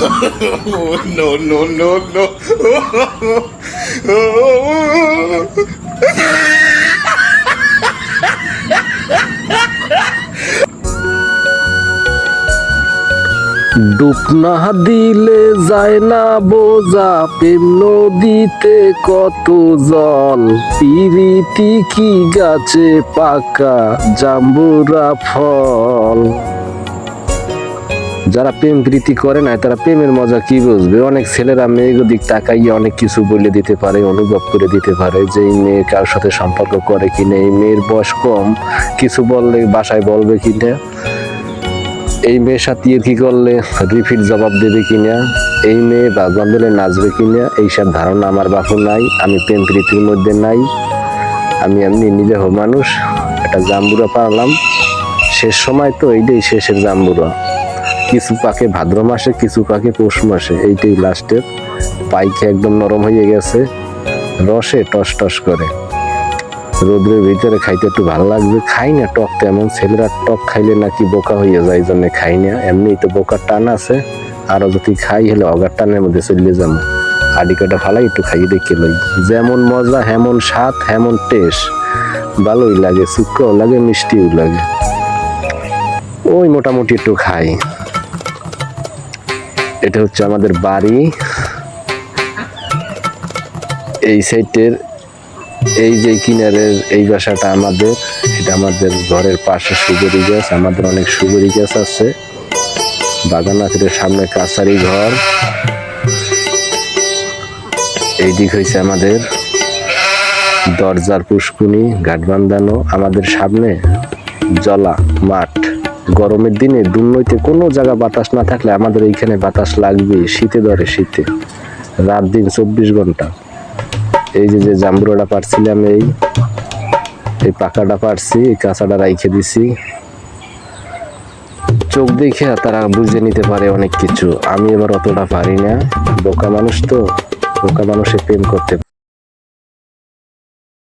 no, no, no, no. ডুব না দিলে যায় না বোঝা প্রেম নদীতে কত জল পিরিতি কি গাছে পাকা জাম্বুরা ফল যারা প্রেম প্রীতি করে না তারা প্রেমের মজা কি বুঝবে? অনেক ছেলেরা মেয়ের দিক তাকাইয়ে অনেক কিছু বলে দিতে পারে, অনুভব করে দিতে পারে যে এই মেয়ে কার সাথে সম্পর্ক করে কি না এই মেয়ের বয়স কম, কিছু বললে বাসায় বলবে কি না এই মেয়ের সাথে কি করলে রিপিট জবাব দেবে কিনা, এই মেয়ে বা দিলে নাচবে কি কিনা, এইসব ধারণা আমার বাপু নাই, আমি প্রেম প্রীতির মধ্যে নাই, আমি এমনি নিরীহ মানুষ, একটা জাম্বুরা পারলাম শেষ সময় তো এইটাই শেষের জাম্বুরা। কিছু পাকে ভাদ্র মাসে, কিছু পাকে পৌষ মাসে। এইটাই লাস্টের পাইকে একদম নরম হয়ে গেছে। রসে টস টস করে। রোদ্রের ভিতরে খাইতে একটু ভালো লাগবে। খাই না টক তেমন ছেলেরা টক খাইলে নাকি বোকা হয়ে যায় জন্য খাই না। এমনি তো বোকার টান আছে। আরও যদি খাই, হলে অগার টানের মধ্যে চলে যাব। আডি কাটা ফালাই একটু খাইয়ে দেখে লই। যেমন মজা, হেমন স্বাদ, হেমন টেস্ট ভালোই লাগে শুক্কও লাগে, মিষ্টিও লাগে। ওই মোটামুটি একটু খাই। এটা হচ্ছে আমাদের বাড়ি। এই সাইডের এই যে কিনারের এই বাসাটা আমাদের, এটা আমাদের ঘরের পাশে সুগরি গাছ, আমাদের অনেক সুগরি গাছ আছে। বাগান আছে সামনে কাছারি ঘর। এই দিক হয়েছে আমাদের দরজার পুষ্কুনি, ঘাট বান্ধানো, আমাদের সামনে জলা মাঠ। গরমের দিনে দুর্নইতে কোনো জায়গা বাতাস না থাকলে আমাদের এইখানে বাতাস লাগবে, শীতে ধরে শীতে। রাত দিন চব্বিশ ঘণ্টা। এই যে যে জাম্বুরাটা পারছিলাম এই এই পাকাটা পারছি, এই কাঁচাটা রাইখে দিছি। চোখ দেখে তারা বুঝে নিতে পারে অনেক কিছু। আমি এবার অতটা পারি না। বোকা মানুষ তো, বোকা মানুষে প্রেম করতে